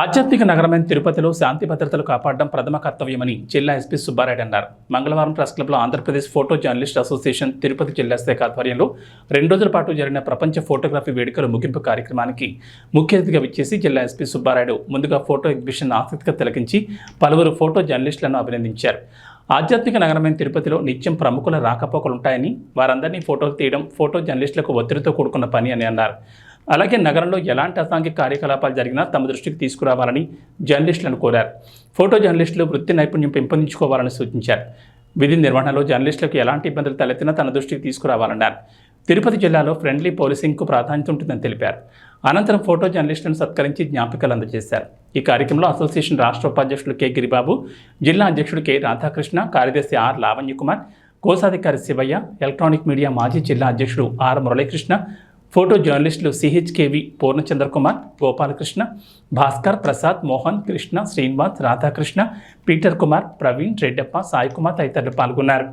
ఆధ్యాత్మిక నగరమైన తిరుపతిలో శాంతి భద్రతలు కాపాడడం ప్రథమ కర్తవ్యమని జిల్లా ఎస్పీ సుబ్బారెడ్డి అన్నారు. మంగళవారం ప్రెస్ క్లబ్లో Andhra Pradesh photo journalist association Tirupati జిల్లా శాఖ ఆధ్వర్యంలో రెండు రోజుల పాటు జరిగిన ప్రపంచ ఫోటోగ్రఫీ వేడుకల ముగింపు కార్యక్రమానికి ముఖ్య అతిథిగా విచ్చేసి జిల్లా ఎస్పీ సుబ్బారాయుడు ముందుగా ఫోటో ఎగ్జిబిషన్ ఆసక్తిగా తిలకించి పలువురు ఫోటో జర్నలిస్టులను అభినందించారు. ఆధ్యాత్మిక నగరమైన తిరుపతిలో నిత్యం ప్రముఖుల రాకపోకలు ఉంటాయని వారందరినీ ఫోటోలు తీయడం ఫోటో జర్నలిస్టులకు ఒత్తిడితో కూడుకున్న పని అని అన్నారు. అలాగే నగరంలో ఎలాంటి అసాంఘిక కార్యకలాపాలు జరిగినా తమ దృష్టికి తీసుకురావాలని జర్నలిస్టులను కోరారు. ఫోటో జర్నలిస్టులు వృత్తి నైపుణ్యం పెంపొందించుకోవాలని సూచించారు. విధి నిర్వహణలో జర్నలిస్టులకు ఎలాంటి ఇబ్బందులు తలెత్తినా తన దృష్టికి తీసుకురావాలన్నారు. తిరుపతి జిల్లాలో ఫ్రెండ్లీ పోలీసింగ్కు ప్రాధాన్యత ఉంటుందని తెలిపారు. అనంతరం ఫోటో జర్నలిస్టులను సత్కరించి జ్ఞాపికలు అందజేశారు. ఈ కార్యక్రమంలో అసోసియేషన్ రాష్ట్ర ఉపాధ్యక్షులు కె. గిరిబాబు జిల్లా అధ్యక్షుడు కె. రాధాకృష్ణ కార్యదర్శి ఆర్ లావణ్యకుమార్ కోశాధికారి శివయ్య ఎలక్ట్రానిక్ మీడియా మాజీ జిల్లా అధ్యక్షుడు ఆర్ మురళీకృష్ణ ఫోటో జర్నలిస్టులు సిహెచ్కేవి పూర్ణచంద్ర కుమార్ గోపాలకృష్ణ భాస్కర్ ప్రసాద్ మోహన్ కృష్ణ శ్రీనివాస్ రాధాకృష్ణ పీటర్ కుమార్ ప్రవీణ్ రెడ్డప్ప సాయి కుమార్ తదితరులు పాల్గొన్నారు.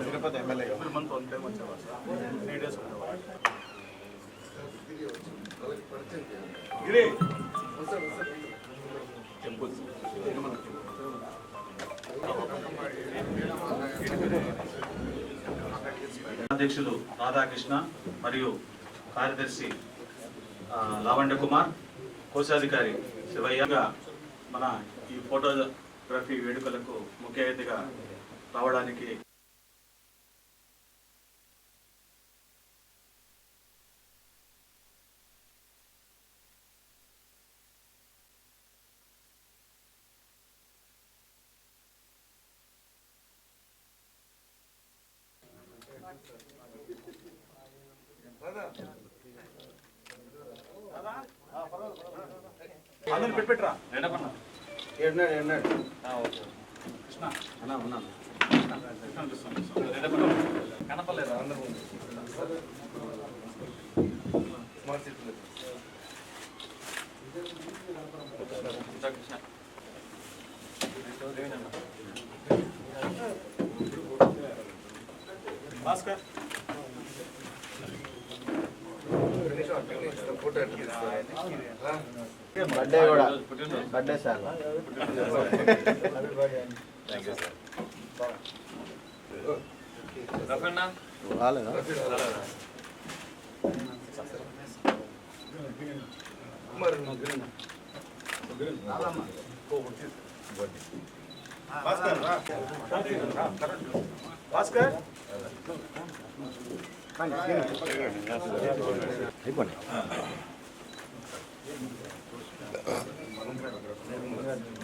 తిరుపతి ఎమ్మెల్యేగా మంత్ వన్ టైం వచ్చేవా త్రీ డేస్ ఉండేవా గిరి అధ్యక్షులు రాధాకృష్ణ మరియు కార్యదర్శి లావణ్య కుమార్ కోశాధికారి శివయ్యగా మన ఈ ఫోటోగ్రఫీ వేడుకలకు ముఖ్య అతిథిగా రావడానికి అందరిని పెట్టిపెట్టరా రెండపన్న ఏడున్నాడు ఏడున్నాడు కృష్ణ అన్నా ఉన్నాను కృష్ణ, కృష్ణ చూస్తాం, చూస్తాం. రెండపన్న కనపడలేదా అందరూ కృష్ణ, కృష్ణ. భాస్కర్ బర్త్డే కూడా. Birthday sir. రాలేదా? భాస్కర్ రా. భాస్కర్ అయిపోయి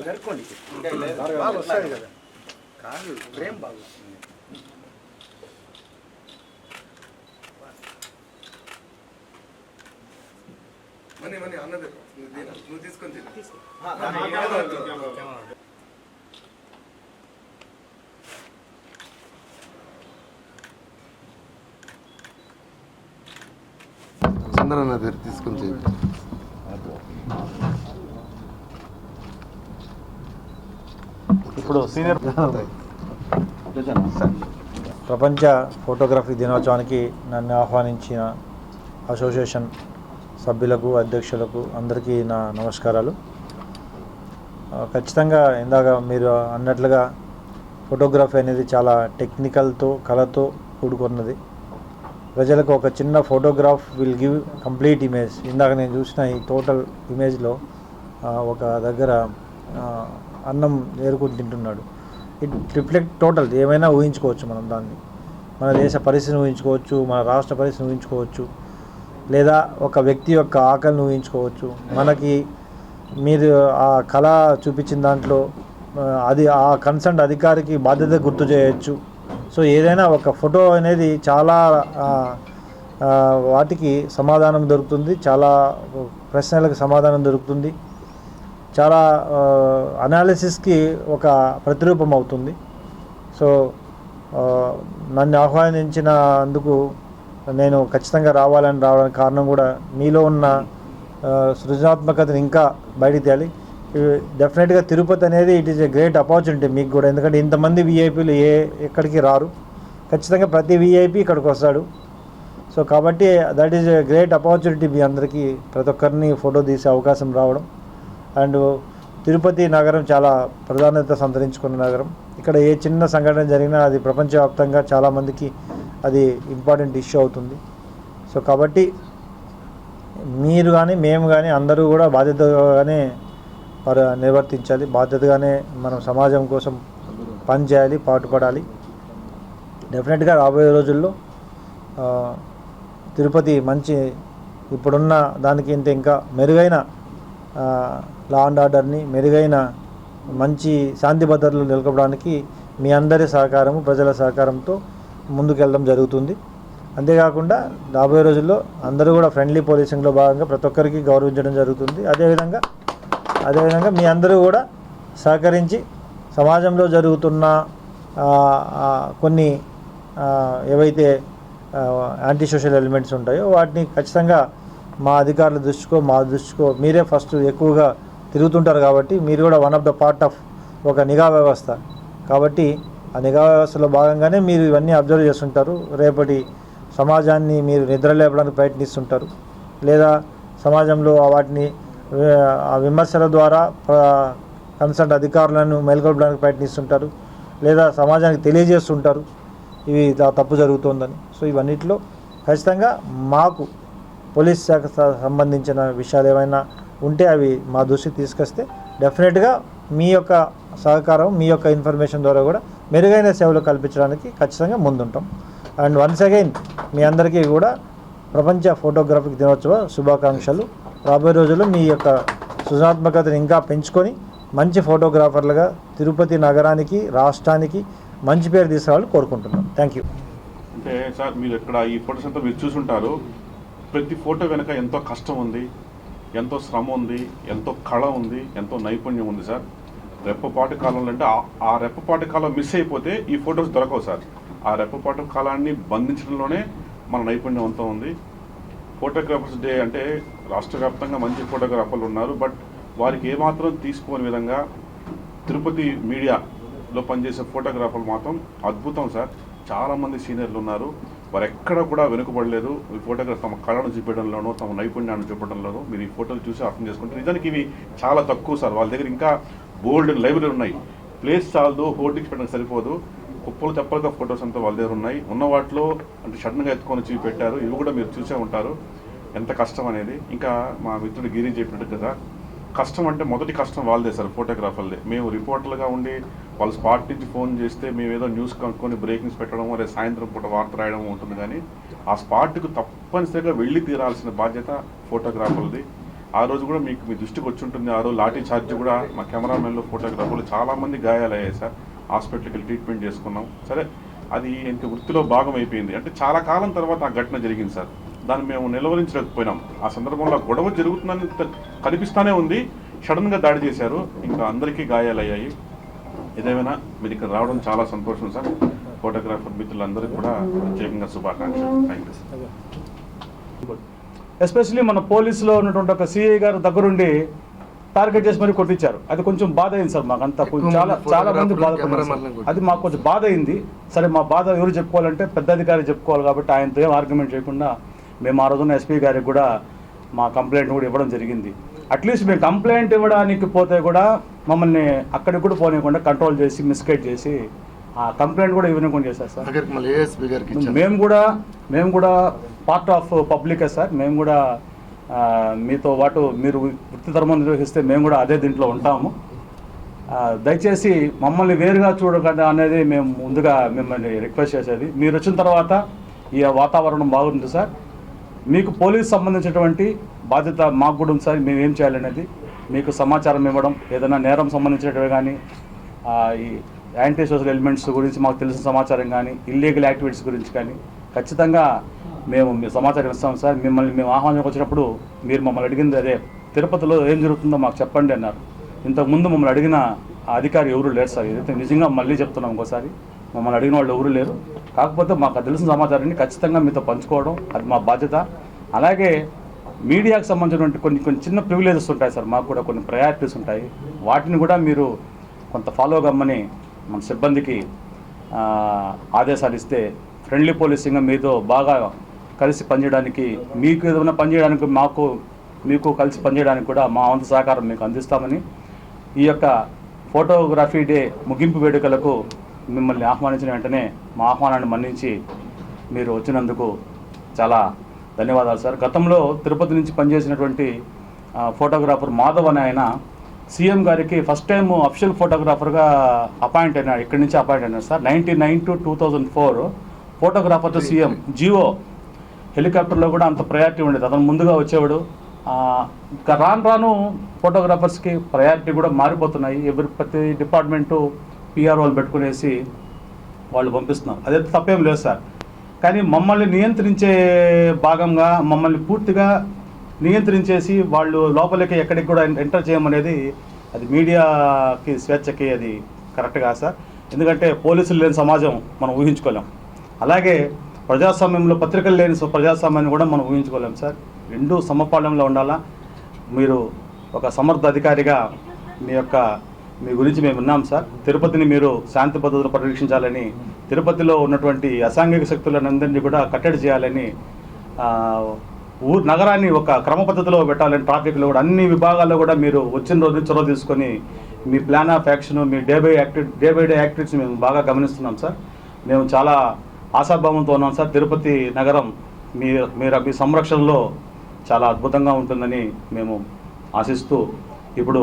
జరుపుకోండి బాగా వస్తాయి కదా కాదు ప్రేమ్ బాగా మనీ మనీ అన్నది. నువ్వు తిను. నువ్వు తీసుకొని తిను చంద్రన్న దగ్గర తీసుకొని చేయి ఇప్పుడు సీనియర్ ప్రపంచ ఫోటోగ్రఫీ దినోత్సవానికి నన్ను ఆహ్వానించిన అసోసియేషన్ సభ్యులకు అధ్యక్షులకు అందరికీ నా నమస్కారాలు. ఖచ్చితంగా ఇందాక మీరు అన్నట్లుగా ఫోటోగ్రఫీ అనేది చాలా టెక్నికల్తో కళతో కూడుకున్నది. ప్రజలకు ఒక చిన్న photograph will give complete image. ఇందాక నేను చూసిన ఈ టోటల్ ఇమేజ్లో ఒక దగ్గర అన్నం ఏరుకుని తింటున్నాడు. ఇట్ రిఫ్లెక్ట్ టోటల్ ఏమైనా ఊహించుకోవచ్చు మనం దాన్ని. మన దేశ పరిస్థితిని ఊహించుకోవచ్చు మన రాష్ట్ర పరిస్థితిని ఊహించుకోవచ్చు లేదా ఒక వ్యక్తి యొక్క ఆకలిని ఊహించుకోవచ్చు. మనకి మీరు ఆ కళ చూపించిన దాంట్లో అది ఆ కన్సర్న్ అధికారికి బాధ్యత గుర్తు చేయొచ్చు. సో ఏదైనా ఒక ఫోటో అనేది చాలా వాటికి సమాధానం దొరుకుతుంది. చాలా ప్రశ్నలకు సమాధానం దొరుకుతుంది. చాలా అనాలిసిస్కి ఒక ప్రతిరూపం అవుతుంది. సో నన్ను నన్ను ఆహ్వానించినందుకు నేను ఖచ్చితంగా రావాలని రావడానికి కారణం కూడా మీలో ఉన్న సృజనాత్మకతను ఇంకా బయట తేలి డెఫినెట్గా తిరుపతి అనేది it is a great opportunity మీకు కూడా. ఎందుకంటే ఇంతమంది విఐపీలు ఏ ఎక్కడికి రారు. ఖచ్చితంగా ప్రతి విఐపీ ఇక్కడికి వస్తాడు. సో కాబట్టి that is a great opportunity మీ అందరికీ ప్రతి ఒక్కరిని ఫోటో తీసే అవకాశం రావడం. అండ్ తిరుపతి నగరం చాలా ప్రాధాన్యత సంతరించుకున్న నగరం. ఇక్కడ ఏ చిన్న సంఘటన జరిగినా అది ప్రపంచవ్యాప్తంగా చాలామందికి అది ఇంపార్టెంట్ ఇష్యూ అవుతుంది. సో కాబట్టి మీరు కానీ మేము కానీ అందరూ కూడా బాధ్యతగానే మరి నిర్వర్తించాలి. బాధ్యతగానే మనం సమాజం కోసం పనిచేయాలి పాటుపడాలి. డెఫినెట్గా రాబోయే రోజుల్లో తిరుపతి మంచి ఇప్పుడున్న దానికి ఇంత ఇంకా మెరుగైన లా అండ్ ఆర్డర్ని మెరుగైన మంచి శాంతి భద్రతలు నెలకొనడానికి మీ అందరి సహకారము ప్రజల సహకారంతో ముందుకెళ్ళడం జరుగుతుంది. అంతేకాకుండా రాబోయే రోజుల్లో అందరూ కూడా ఫ్రెండ్లీ పోలీసింగ్లో భాగంగా ప్రతి ఒక్కరికి గౌరవించడం జరుగుతుంది. అదేవిధంగా అదేవిధంగా మీ అందరూ కూడా సహకరించి సమాజంలో జరుగుతున్న కొన్ని ఏవైతే యాంటీ సోషల్ ఎలిమెంట్స్ ఉంటాయో వాటిని ఖచ్చితంగా మా అధికారుల దృష్టికో మా దృష్టికో మీరే ఫస్ట్ ఎక్కువగా తిరుగుతుంటారు కాబట్టి మీరు కూడా one of the part of ఒక నిఘా వ్యవస్థ. కాబట్టి ఆ నిఘా వ్యవస్థలో భాగంగానే మీరు ఇవన్నీ అబ్జర్వ్ చేస్తుంటారు. రేపటి సమాజాన్ని మీరు నిద్ర లేపడానికి ప్రయత్నిస్తుంటారు. లేదా సమాజంలో వాటిని విమర్శల ద్వారా కన్సల్ట్ అధికారులను మేల్కొల్పడానికి ప్రయత్నిస్తుంటారు లేదా సమాజానికి తెలియజేస్తుంటారు. ఇవి తప్పు జరుగుతోందని. సో ఇవన్నిటిలో ఖచ్చితంగా మాకు పోలీస్ శాఖ సంబంధించిన విషయాలు ఏమైనా ఉంటే అవి మా దృష్టికి తీసుకొస్తే డెఫినెట్గా మీ యొక్క సహకారం మీ యొక్క ఇన్ఫర్మేషన్ ద్వారా కూడా మెరుగైన సేవలు కల్పించడానికి ఖచ్చితంగా ముందుంటాం. అండ్ వన్స్ అగైన్ మీ అందరికీ కూడా ప్రపంచ ఫోటోగ్రఫీకి దినోత్సవ శుభాకాంక్షలు. రాబోయే రోజుల్లో మీ యొక్క సృజనాత్మకతను ఇంకా పెంచుకొని మంచి ఫోటోగ్రాఫర్లుగా తిరుపతి నగరానికి రాష్ట్రానికి మంచి పేరు తీసుకురావాలని కోరుకుంటున్నాం. థ్యాంక్ యూ అంటే సార్ మీరు ఇక్కడ ఈ ఫోటోస్ అంతా మీరు చూసుంటారు. ప్రతి ఫోటో వెనుక ఎంతో కష్టం ఉంది ఎంతో శ్రమ ఉంది ఎంతో కళ ఉంది ఎంతో నైపుణ్యం ఉంది సార్. రెప్పపాటు కాలంలో అంటే ఆ- ఆ రెప్పపాటు కాలం మిస్ అయిపోతే ఈ ఫొటోస్ దొరకవు సార్. ఆ రెప్పపాటు కాలాన్ని బంధించడంలోనే మన నైపుణ్యం అంతా ఉంది. ఫోటోగ్రాఫర్స్ డే అంటే రాష్ట్ర వ్యాప్తంగా మంచి ఫోటోగ్రాఫర్లు ఉన్నారు బట్ వారికి ఏమాత్రం తీసుకోని విధంగా తిరుపతి మీడియాలో పనిచేసే ఫోటోగ్రాఫర్లు మాత్రం అద్భుతం సార్. చాలామంది సీనియర్లు ఉన్నారు. వారు ఎక్కడ కూడా వెనుకబడలేదు. ఈ ఫోటోగ్రాఫ్ తమ కళను చూపించడంలోనూ తమ నైపుణ్యాన్ని చూపడంలోనూ మీరు ఈ ఫోటోలు చూసి అర్థం చేసుకుంటారు. నిజానికి ఇవి చాలా తక్కువ సార్. వాళ్ళ దగ్గర ఇంకా బోల్డ్ లైబ్రరీ ఉన్నాయి. ప్లేస్ చాలదు హోర్డింగ్స్ పెట్టడానికి సరిపోదు. కుప్పలు తెప్పలుగా ఫొటోస్ అంతా వాళ్ళ దగ్గర ఉన్నాయి. ఉన్న వాటిలో అంటే సడన్గా ఎత్తుకొని వచ్చి పెట్టారు ఇవి కూడా మీరు చూసే ఉంటారు. ఎంత కష్టం అనేది. ఇంకా మా మిత్రుడు గిరి చెప్పినట్టు కదా కష్టం అంటే మొదటి కష్టం వాళ్ళదే సార్ ఫోటోగ్రాఫర్లే మేము రిపోర్టర్లుగా ఉండి వాళ్ళు స్పాట్ నుంచి ఫోన్ చేస్తే మేము ఏదో న్యూస్ కనుక్కొని బ్రేకింగ్స్ పెట్టడం లేదా సాయంత్రం పూట వార్త రాయడం ఉంటుంది కానీ ఆ స్పాట్కు తప్పనిసరిగా వెళ్ళి తీరాల్సిన బాధ్యత ఫోటోగ్రాఫర్లది. ఆ రోజు కూడా మీకు మీ దృష్టికి వచ్చి ఉంటుంది. ఆ రోజు లాఠీ చార్జ్ కూడా మా కెమెరామెన్లు ఫోటోగ్రాఫర్లు చాలామంది గాయాలయ్యాయి సార్. హాస్పిటల్కి వెళ్ళి ట్రీట్మెంట్ చేసుకున్నాం. సరే అది ఇంక వృత్తిలో భాగం అయిపోయింది. అంటే చాలా కాలం తర్వాత ఆ ఘటన జరిగింది సార్. దాన్ని మేము నిలవరించలేకపోయినాం. ఆ సందర్భంలో గొడవ జరుగుతుందని కనిపిస్తూనే కనిపిస్తానే ఉంది. సడన్గా దాడి చేశారు. ఇంకా అందరికీ గాయాలయ్యాయి. ఏదేమైనా మీరు ఇక్కడ రావడం చాలా సంతోషం సార్. ఫోటోగ్రాఫర్ మిత్రులందరికీ కూడా ప్రత్యేకంగా శుభాకాంక్షలు. థ్యాంక్ యూ సార్ ఎస్పెషలీ మన పోలీసులో ఉన్నటువంటి ఒక సిఐ గారు దగ్గరుండి టార్గెట్ చేసి మరీ కొట్టించారు. అది కొంచెం బాధ అయింది సార్ మాకు అంతా చాలా చాలా మంది బాధపడ్డారు అది మాకు కొంచెం బాధ అయింది సరే మా బాధ ఎవరు చెప్పుకోవాలంటే పెద్ద అధికారి చెప్పుకోవాలి కాబట్టి ఆయనతో ఏం ఆర్గ్యుమెంట్ చేయకుండా మేము ఆ రోజున ఎస్పీ గారికి కూడా మా కంప్లైంట్ కూడా ఇవ్వడం జరిగింది. అట్లీస్ట్ మేము కంప్లైంట్ ఇవ్వడానికి పోతే కూడా మమ్మల్ని అక్కడికి కూడా పోనీయకుండా కంట్రోల్ చేసి మిస్గైడ్ చేసి ఆ కంప్లైంట్ కూడా ఇవ్వకుండా చేశారు సార్. మేము కూడా మేము కూడా పార్ట్ ఆఫ్ పబ్లికే సార్. మేము కూడా మీతో పాటు మీరు వృత్తి ధర్మం నిర్వహిస్తే మేము కూడా అదే దీంట్లో ఉంటాము. దయచేసి మమ్మల్ని వేరుగా చూడకండి అనేది మేము ముందుగా మిమ్మల్ని రిక్వెస్ట్ చేసేది. మీరు వచ్చిన తర్వాత ఈ వాతావరణం బాగుంది సార్. మీకు పోలీస్ సంబంధించినటువంటి బాధ్యత మాకు కూడా ఉంది సార్. మేము ఏం చేయాలనేది మీకు సమాచారం ఇవ్వడం ఏదైనా నేరం సంబంధించినవి కానీ ఈ యాంటీ సోషల్ ఎలిమెంట్స్ గురించి మాకు తెలిసిన సమాచారం కానీ ఇల్లీగల్ యాక్టివిటీస్ గురించి కానీ ఖచ్చితంగా మేము మీ సమాచారం ఇస్తాం సార్. మిమ్మల్ని మేము ఆహ్వానంకి వచ్చినప్పుడు మీరు మమ్మల్ని అడిగింది అదే. తిరుపతిలో ఏం జరుగుతుందో మాకు చెప్పండి అన్నారు. ఇంతకుముందు మమ్మల్ని అడిగిన అధికారి ఎవరు లేరు సార్. ఏదైతే నిజంగా మళ్ళీ చెప్తున్నాం ఇంకోసారి మమ్మల్ని అడిగిన వాళ్ళు ఎవరు లేరు. కాకపోతే మాకు తెలిసిన సమాచారాన్ని ఖచ్చితంగా మీతో పంచుకోవడం అది మా బాధ్యత. అలాగే మీడియాకు సంబంధించినటువంటి కొన్ని కొన్ని చిన్న ప్రివిలేజెస్ ఉంటాయి సార్. మాకు కూడా కొన్ని ప్రయారిటీస్ ఉంటాయి. వాటిని కూడా మీరు కొంత ఫాలో కమ్మని మన సిబ్బందికి ఆదేశాలు ఇస్తే ఫ్రెండ్లీ పోలీసింగ్ మీతో బాగా కలిసి పనిచేయడానికి మీకు ఏదైనా పనిచేయడానికి మాకు మీకు కలిసి పనిచేయడానికి కూడా మా వంతు సహకారం మీకు అందిస్తామని ఈ యొక్క ఫోటోగ్రఫీ డే ముగింపు వేడుకలకు మిమ్మల్ని ఆహ్వానించిన వెంటనే మా ఆహ్వానాన్ని మన్నించి మీరు వచ్చినందుకు చాలా ధన్యవాదాలు సార్. గతంలో తిరుపతి నుంచి పనిచేసినటువంటి ఫోటోగ్రాఫర్ మాధవ్ అనే ఆయన సీఎం గారికి ఫస్ట్ టైం అఫిషియల్ ఫోటోగ్రాఫర్గా అపాయింట్ అయినాడు ఇక్కడి నుంచి అపాయింట్ అయినాడు sir. Ninety nine to two thousand four photographer to CM Jio హెలికాప్టర్లో కూడా అంత ప్రయారిటీ ఉండేది. అతను ముందుగా వచ్చేవాడు. ఇంకా రాను రాను ఫోటోగ్రాఫర్స్కి ప్రయారిటీ కూడా మారిపోతున్నాయి. ఎవరి ప్రతి డిపార్ట్మెంటు పిఆర్ వాళ్ళు పెట్టుకునేసి వాళ్ళు పంపిస్తున్నారు. అదే తప్పేం లేదు సార్. కానీ మమ్మల్ని నియంత్రించే భాగంగా మమ్మల్ని పూర్తిగా నియంత్రించేసి వాళ్ళు లోపలికి ఎక్కడికి కూడా ఎంటర్ చేయమనేది అది మీడియాకి స్వేచ్ఛకి అది కరెక్ట్ కాదు సార్. ఎందుకంటే పోలీసులు లేని సమాజం మనం ఊహించుకోలేం. అలాగే ప్రజాస్వామ్యంలో పత్రికలు లేని ప్రజాస్వామ్యాన్ని కూడా మనం ఊహించుకోలేము సార్. రెండు సమపాలనలో ఉండాలా? మీరు ఒక సమర్థ అధికారిగా మీ యొక్క మీ గురించి మేము ఉన్నాం సార్. తిరుపతిని మీరు శాంతి పద్ధతులు పరిరక్షించాలని తిరుపతిలో ఉన్నటువంటి అసాంఘిక శక్తులనందరినీ కూడా కట్టడి చేయాలని ఊరు నగరాన్ని ఒక క్రమ పద్ధతిలో పెట్టాలని ట్రాఫిక్లో కూడా అన్ని విభాగాల్లో కూడా మీరు వచ్చిన రోజు చొరవ తీసుకొని మీ plan of action me day by active day by day activities మేము బాగా గమనిస్తున్నాం సార్. మేము చాలా ఆశాభావంతో ఉన్నాం సార్. తిరుపతి నగరం మీ మీరు మీ సంరక్షణలో చాలా అద్భుతంగా ఉంటుందని మేము ఆశిస్తూ ఇప్పుడు